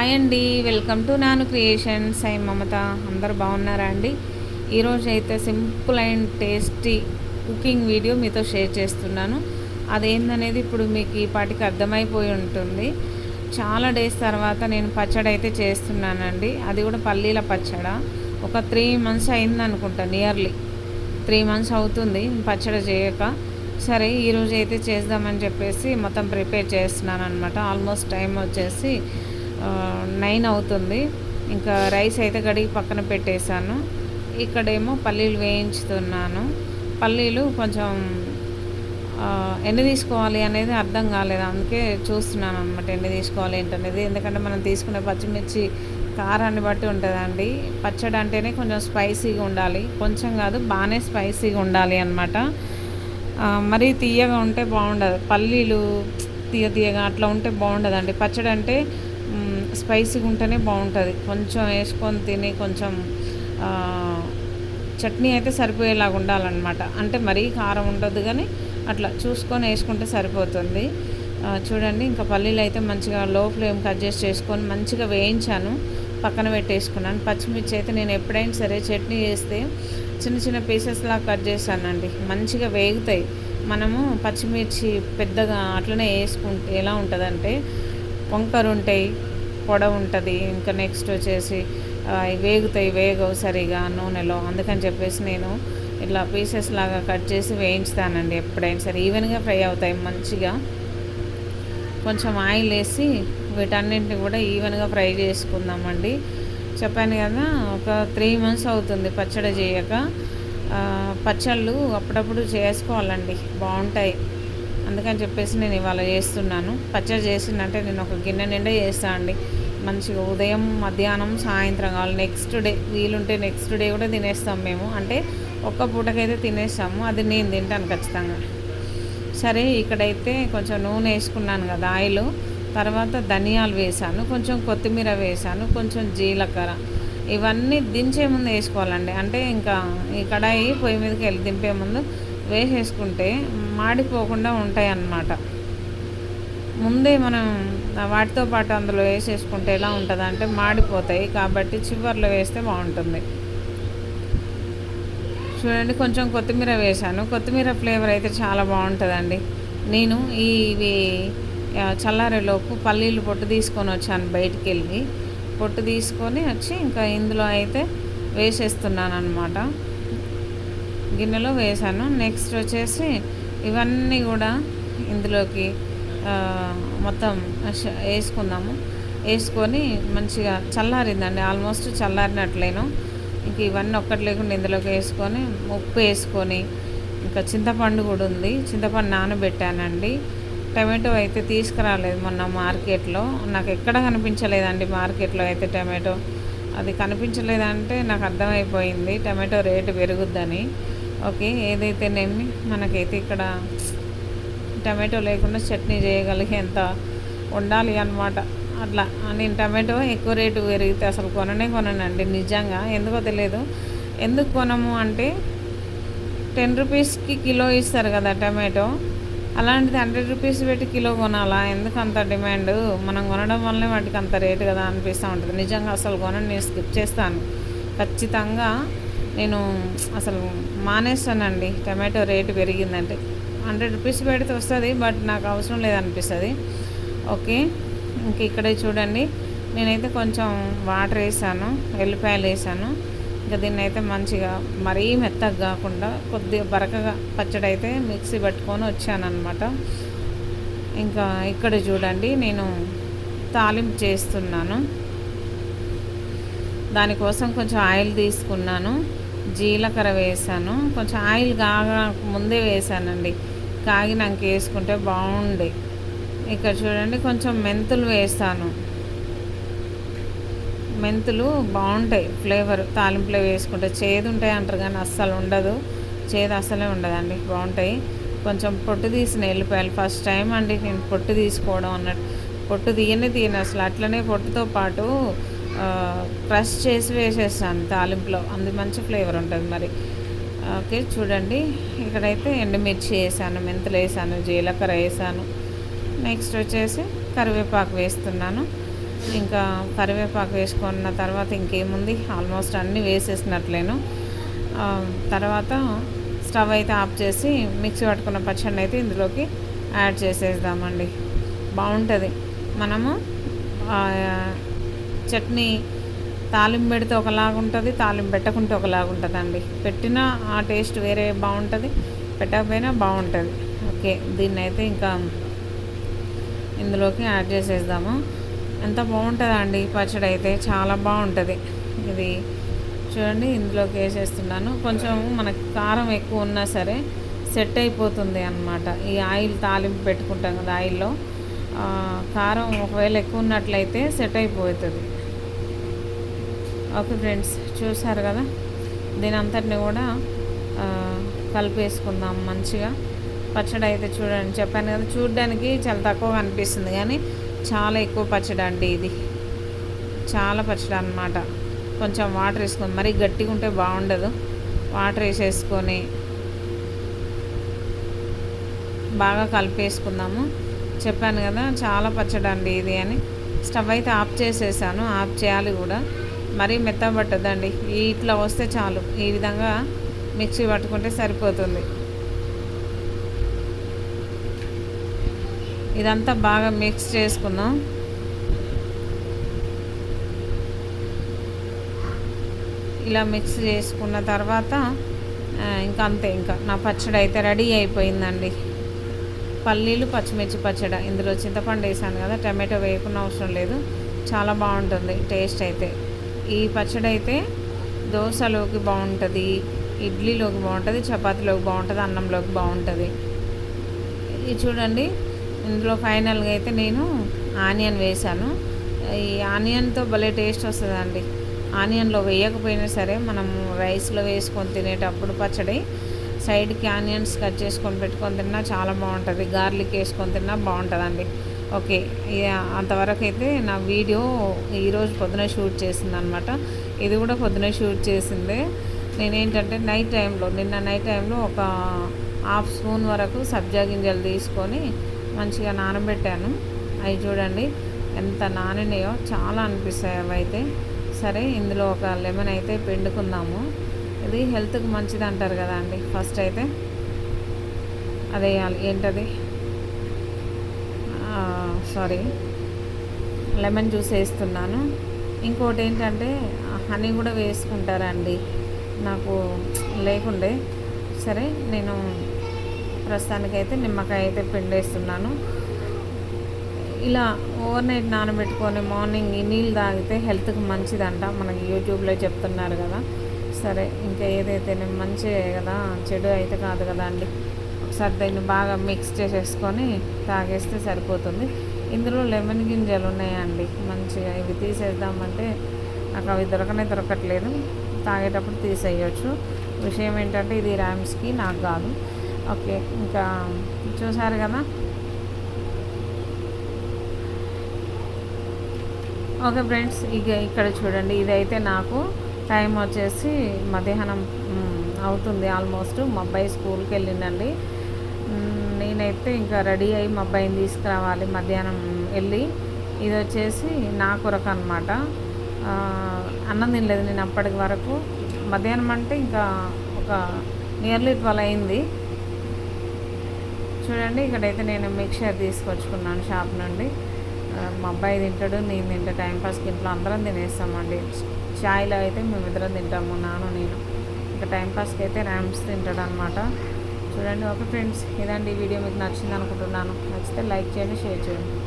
Hi అండి welcome to Nanu creations. I Mamata అందరు బాగున్నారా అండి? ఈరోజు అయితే simple and tasty cooking video మీతో షేర్ చేస్తున్నాను. అదేందనేది ఇప్పుడు మీకు ఈ పాటికి అర్థమైపోయి ఉంటుంది. చాలా డేస్ తర్వాత నేను పచ్చడి అయితే చేస్తున్నానండి. అది కూడా పల్లీల పచ్చడ. ఒక త్రీ మంత్స్ అయింది అనుకుంటా నియర్లీ. త్రీ మంత్స్ అవుతుంది పచ్చడి చేయక. సరే ఈరోజు అయితే చేద్దామని చెప్పేసి మొత్తం ప్రిపేర్ చేస్తున్నాను అనమాట ఆల్మోస్ట్ టైం వచ్చేసి నైన్ అవుతుంది. ఇంకా రైస్ అయితే గడిగి పక్కన పెట్టేశాను. ఇక్కడేమో పల్లీలు వేయించుతున్నాను. పల్లీలు కొంచెం ఎన్ని తీసుకోవాలి అనేది అర్థం కాలేదు. అందుకే చూస్తున్నాను అనమాట ఎన్ని తీసుకోవాలి ఏంటనేది. ఎందుకంటే మనం తీసుకునే పచ్చిమిర్చి కారాన్ని బట్టి ఉంటుందండి. పచ్చడి అంటేనే కొంచెం స్పైసీగా ఉండాలి. కొంచెం కాదు బాగానే స్పైసీగా ఉండాలి అనమాట మరీ తీయగా ఉంటే బాగుండదు. పల్లీలు తీయ తీయగా అట్లా ఉంటే బాగుండదండి. పచ్చడి అంటే స్పైసీగా ఉంటేనే బాగుంటుంది. కొంచెం వేసుకొని తిని కొంచెం చట్నీ అయితే సరిపోయేలాగా ఉండాలన్నమాట. అంటే మరీ కారం ఉండదు కానీ అట్లా చూసుకొని వేసుకుంటే సరిపోతుంది. చూడండి ఇంకా పల్లీలు అయితే మంచిగా లో ఫ్లేమ్కి అడ్జస్ట్ చేసుకొని మంచిగా వేయించాను. పక్కన పెట్టేసుకున్నాను. పచ్చిమిర్చి అయితే నేను ఎప్పుడైనా సరే చట్నీ చేస్తే చిన్న చిన్న పీసెస్లా కట్ చేశానండి మంచిగా వేగుతాయి. మనము పచ్చిమిర్చి పెద్దగా అట్లనే వేసుకుంటే ఎలా ఉంటుందంటే వంకరు ఉంటాయి. పొడవు ఉంటుంది. ఇంకా నెక్స్ట్ వచ్చేసి వేగుతాయి వేగవు సరిగా నూనెలో. అందుకని చెప్పేసి నేను ఇట్లా పీసెస్ లాగా కట్ చేసి వేయించుతానండి ఎప్పుడైనా సరే. ఈవెన్గా ఫ్రై అవుతాయి మంచిగా. కొంచెం ఆయిల్ వేసి వీటన్నింటిని కూడా ఈవెన్గా ఫ్రై చేసుకుందామండి. చెప్పాను కదా ఒక త్రీ మంత్స్ అవుతుంది పచ్చడి చేయక. పచ్చళ్ళు అప్పుడప్పుడు చేసుకోవాలండి. బాగుంటాయి. అందుకని చెప్పేసి నేను ఇవాళ చేస్తున్నాను. పచ్చడి చేసిందంటే నేను ఒక గిన్నె నిండా చేస్తాను అండి. మంచిగా ఉదయం మధ్యాహ్నం సాయంత్రం కావాలి. నెక్స్ట్ డే వీలుంటే నెక్స్ట్ డే కూడా తినేస్తాం మేము. అంటే ఒక్క పూటకైతే తినేస్తాము. అది నేను తింటాను ఖచ్చితంగా. సరే ఇక్కడైతే కొంచెం నూనె వేసుకున్నాను కదా ఆయిల్. తర్వాత ధనియాలు వేసాను. కొంచెం కొత్తిమీర వేసాను. కొంచెం జీలకర్ర. ఇవన్నీ దించే ముందు వేసుకోవాలండి. అంటే ఇంకా ఈ కడాయి పొయ్యి మీదకి వెళ్ళి దింపే ముందు వేసేసుకుంటే మాడిపోకుండా ఉంటాయి అన్నమాట ముందే మనం వాటితో పాటు అందులో వేసేసుకుంటే ఎలా ఉంటుంది అంటే మాడిపోతాయి కాబట్టి చివర్లో వేస్తే బాగుంటుంది. చూడండి కొంచెం కొత్తిమీర వేశాను. కొత్తిమీర ఫ్లేవర్ అయితే చాలా బాగుంటుందండి. నేను ఈ ఇవి చల్లారేలోపు పల్లీలు పొట్టు తీసుకొని వచ్చాను బయటికి వెళ్ళి పొట్టు తీసుకొని వచ్చి ఇంకా ఇందులో అయితే వేసేస్తున్నాను అనమాట గిన్నెలో వేసాను. నెక్స్ట్ వచ్చేసి ఇవన్నీ కూడా ఇందులోకి మొత్తం వేసుకుందాము. వేసుకొని మంచిగా చల్లారిందండి. ఆల్మోస్ట్ చల్లారినట్లేను. ఇంక ఇవన్నీ ఒక్కటి లేకుండా ఇందులోకి వేసుకొని ఉప్పు వేసుకొని ఇంకా చింతపండు కూడా ఉంది. చింతపండు నానబెట్టానండి. టమాటో అయితే తీసుకురాలేదు మొన్న మార్కెట్లో. నాకు ఎక్కడ కనిపించలేదండి మార్కెట్లో అయితే టమాటో. అది కనిపించలేదంటే నాకు అర్థమైపోయింది. టమాటో రేటు పెరుగుద్దని. ఓకే ఏదైతేనేమి మనకైతే ఇక్కడ టమాటో లేకుండా చట్నీ చేయగలిగేంత ఉండాలి అన్నమాట. అట్లా నేను టమాటో ఎక్కువ రేటు పెరిగితే అసలు కొననే కొననండి నిజంగా. ఎందుకో తెలియదు. ఎందుకు కొనము అంటే టెన్ రూపీస్కి కిలో ఇస్తారు కదా టమాటో. అలాంటిది హండ్రెడ్ రూపీస్ పెట్టి కిలో కొనాలా? ఎందుకు అంత డిమాండ్? మనం కొనడం వల్లనే వాటికి అంత రేటు కదా అనిపిస్తూ ఉంటుంది. నిజంగా అసలు కొనని నేను స్కిప్ చేస్తాను. ఖచ్చితంగా నేను అసలు మానేస్తానండి. టమాటో రేటు పెరిగిందంటే. హండ్రెడ్ రూపీస్ పెడితే వస్తుంది బట్ నాకు అవసరం లేదనిపిస్తుంది. ఓకే ఇంక ఇక్కడే చూడండి. నేనైతే కొంచెం వాటర్ వేసాను ఎల్లిపాయలు వేసాను. ఇంకా దీన్ని అయితే మంచిగా మరీ మెత్తగా కాకుండా కొద్దిగా బరకగా పచ్చడి అయితే మిక్సీ పట్టుకొని వచ్చానమాట ఇంకా ఇక్కడ చూడండి నేను తాలింపు చేస్తున్నాను. దానికోసం కొంచెం ఆయిల్ తీసుకున్నాను. జీలకర్ర వేసాను. కొంచెం ఆయిల్ కాగా ముందే వేసానండి. కాగినాక వేసుకుంటే బాగుండే. ఇక్కడ చూడండి కొంచెం మెంతులు వేస్తాను మెంతులు బాగుంటాయి ఫ్లేవర్. తాలింపులో వేసుకుంటే చేదు ఉంటాయి అంటారు కానీ అస్సలు ఉండదు. చేదు అస్సలే ఉండదండి బాగుంటాయి. కొంచెం పొట్టు తీసిన వెళ్ళిపోయాలి ఫస్ట్ టైం అండి. నేను పొట్టు తీసుకోవడం అన్నట్టు. పొట్టు తీయనే తీయను అసలు. అట్లనే పొట్టుతో పాటు క్రష్ చేసి వేసేసాను తాలింపులో. అందు మంచి ఫ్లేవర్ ఉంటుంది మరి. ఓకే చూడండి. ఇక్కడైతే ఎండుమిర్చి వేసాను మెంతులు వేసాను జీలకర్ర వేసాను. నెక్స్ట్ వచ్చేసి కరివేపాకు వేస్తున్నాను. ఇంకా కరివేపాకు వేసుకున్న తర్వాత ఇంకేముంది? ఆల్మోస్ట్ అన్నీ వేసేసినట్లేను. తర్వాత స్టవ్ అయితే ఆఫ్ చేసి మిక్సీ పట్టుకున్న పచ్చడిని అయితే ఇందులోకి యాడ్ చేసేద్దామండి. బాగుంటుంది. మనము చట్నీ తాలింపు పెడితే ఒకలాగా ఉంటుంది తాలింపు పెట్టకుంటే ఒకలాగా ఉంటుందండి. పెట్టినా ఆ టేస్ట్ వేరే బాగుంటుంది పెట్టకపోయినా బాగుంటుంది. ఓకే దీన్ని అయితే ఇంకా ఇందులోకి యాడ్ చేసేద్దాము. ఎంత బాగుంటుందండి పచ్చడి అయితే చాలా బాగుంటుంది. ఇది చూడండి ఇందులోకి వేసేస్తున్నాను. కొంచెం మనకి కారం ఎక్కువ ఉన్నా సరే సెట్ అయిపోతుంది అనమాట ఈ ఆయిల్ తాలింపు పెట్టుకుంటాం కదా ఆయిల్లో. కారం ఒకవేళ ఎక్కువ ఉన్నట్లయితే సెట్ అయిపోతుంది. ఓకే ఫ్రెండ్స్ చూసారు కదా? దీని అంతటిని కూడా కలిపేసుకుందాం మంచిగా. పచ్చడి అయితే చూడండి చెప్పాను కదా చూడడానికి చాలా తక్కువగా అనిపిస్తుంది కానీ చాలా ఎక్కువ పచ్చడి అండి ఇది. చాలా పచ్చడి అనమాట కొంచెం వాటర్ వేసుకొని మరీ గట్టిగా ఉంటే బాగుండదు. వాటర్ వేసేసుకొని బాగా కలిపేసుకుందాము. చెప్పాను కదా చాలా పచ్చడి అండి ఇది అని. స్టవ్ అయితే ఆఫ్ చేసేసాను ఆఫ్ చేయాలి కూడా. మరీ మెత్తబట్టదండి ఇట్లా వస్తే చాలు. ఈ విధంగా మిక్సీ పట్టుకుంటే సరిపోతుంది. ఇదంతా బాగా మిక్స్ చేసుకున్నాం ఇలా మిక్స్ చేసుకున్న తర్వాత ఇంకా అంతే ఇంకా నా పచ్చడి అయితే రెడీ అయిపోయిందండి. పల్లీలు పచ్చిమిర్చి పచ్చడి. ఇందులో చింతపండు వేసాను కదా టమాటో వేయకుండా అవసరం లేదు. చాలా బాగుంటుంది టేస్ట్ అయితే. ఈ పచ్చడి అయితే దోశలోకి బాగుంటుంది ఇడ్లీలోకి బాగుంటుంది చపాతీలోకి బాగుంటుంది అన్నంలోకి బాగుంటుంది. ఇది చూడండి ఇందులో ఫైనల్గా అయితే నేను ఆనియన్ వేసాను. ఈ ఆనియన్తో భలే టేస్ట్ వస్తుందండి. ఆనియన్లో వేయకపోయినా సరే మనము రైస్లో వేసుకొని తినేటప్పుడు పచ్చడి సైడ్కి ఆనియన్స్ కట్ చేసుకొని పెట్టుకొని తిన్నా చాలా బాగుంటుంది. గార్లిక్ వేసుకొని తిన్నా బాగుంటుందండి. ఓకే అంతవరకు అయితే నా వీడియో ఈరోజు పొద్దున షూట్ చేసింది అనమాట ఇది కూడా పొద్దున షూట్ చేసిందే. నేనేంటంటే నైట్ టైంలో నిన్న నైట్ టైంలో ఒక హాఫ్ స్పూన్ వరకు సబ్జా గింజలు తీసుకొని మంచిగా నానబెట్టాను. అవి చూడండి ఎంత నానినాయో చాలా అనిపిస్తాయి అవి అయితే. సరే ఇందులో ఒక లెమన్ అయితే పిండుకుందాము. ఇది హెల్త్కి మంచిది అంటారు కదా అండి ఫస్ట్ అయితే. అదే ఏంటది? సారీ. లెమన్ జ్యూస్ వేస్తున్నాను. ఇంకోటి ఏంటంటే హనీ కూడా వేసుకుంటారండి. నాకు లేకుండే. సరే నేను ప్రస్తుతానికైతే నిమ్మకాయ అయితే పిండేస్తున్నాను ఇలా ఓవర్ నైట్ నానబెట్టుకొని మార్నింగ్ ఈ నీళ్ళు తాగితే హెల్త్కి మంచిదంట. మనకి యూట్యూబ్లో చెప్తున్నారు కదా. సరే ఇంకా ఏదైతే మంచిదే కదా చెడు అయితే కాదు కదా అండి. ఒకసారి దీన్ని బాగా మిక్స్ చేసేసుకొని తాగేస్తే సరిపోతుంది. ఇందులో లెమన్ గింజలు ఉన్నాయండి. మంచిగా ఇవి తీసేద్దామంటే నాకు అవి దొరకనే దొరకట్లేదు. తాగేటప్పుడు తీసేయచ్చు. విషయం ఏంటంటే ఇది ర్యామ్స్కి నాకు కాదు. ఓకే ఇంకా చూసారు కదా? ఓకే ఫ్రెండ్స్ ఇక ఇక్కడ చూడండి ఇదైతే నాకు టైం వచ్చేసి మధ్యాహ్నం అవుతుంది ఆల్మోస్ట్. మా అబ్బాయి స్కూల్కి వెళ్ళిందండి నేనైతే ఇంకా రెడీ అయ్యి మా అబ్బాయిని తీసుకురావాలి మధ్యాహ్నం వెళ్ళి. ఇది వచ్చేసి నా కొరకు అనమాట అన్నం తినలేదు నేను అప్పటి వరకు. మధ్యాహ్నం అంటే ఇంకా ఒక నియర్లీ ట్వెల్వ్ అయింది. చూడండి ఇక్కడైతే నేను మిక్చర్ తీసుకొచ్చుకున్నాను షాప్ నుండి. మా అబ్బాయి తింటాడు నేను తింటా టైంపాస్కి ఇంట్లో అందరం తినేస్తామండి. చాయ్లో అయితే మేము ఇద్దరం తింటాము నాను నేను. ఇంకా టైంపాస్కి అయితే ర్యామ్స్ తింటాడు అనమాట చూడండి ఓకే ఫ్రెండ్స్ ఇదండి ఈ వీడియో మీకు నచ్చింది అనుకుంటున్నాను నచ్చితే లైక్ చేయండి షేర్ చేయండి.